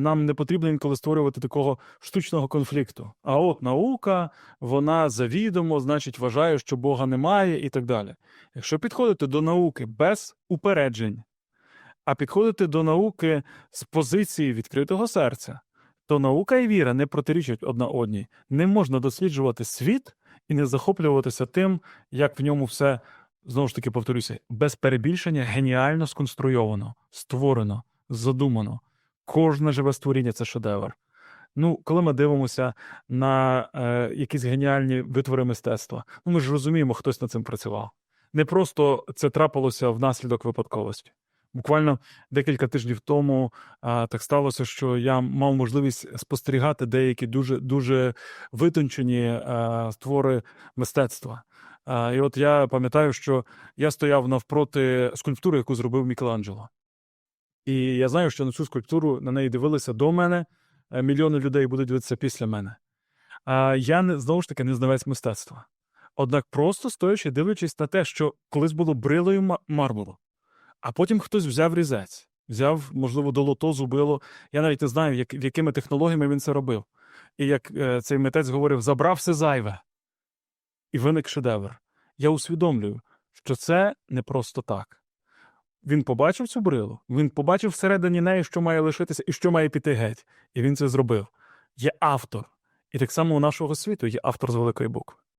Нам не потрібно інколи створювати такого штучного конфлікту. А от наука, вона завідомо, значить, вважає, що Бога немає, і так далі. Якщо підходити до науки без упереджень, а підходити до науки з позиції відкритого серця, то наука і віра не протирічать одна одній. Не можна досліджувати світ і не захоплюватися тим, як в ньому все, знову ж таки повторюся, без перебільшення геніально сконструйовано, створено, задумано. Кожне живе створіння це шедевр. Ну, коли ми дивимося на е, якісь геніальні витвори мистецтва, ну ми ж розуміємо, хтось над цим працював. Не просто це трапилося внаслідок випадковості. Буквально декілька тижнів тому а, так сталося, що я мав можливість спостерігати деякі дуже дуже витончені а, твори мистецтва. А, і от я пам'ятаю, що я стояв навпроти скульптури, яку зробив Мікеланджело. І я знаю, що на цю скульптуру на неї дивилися до мене. е, Мільйони людей будуть дивитися після мене. А я не знову ж таки не знавець мистецтва. Однак, просто стоячи, дивлячись на те, що колись було брилою мармуру, а потім хтось взяв різець, взяв, можливо, долото, зубило. Я навіть не знаю, як, якими технологіями він це робив. І як е, цей митець говорив, забрав все зайве. І виник шедевр. Я усвідомлюю, що це не просто так. Він побачив цю брилу, він побачив всередині неї, що має лишитися і що має піти геть. І він це зробив. Є автор. І так само у нашого світу є автор з великої букви.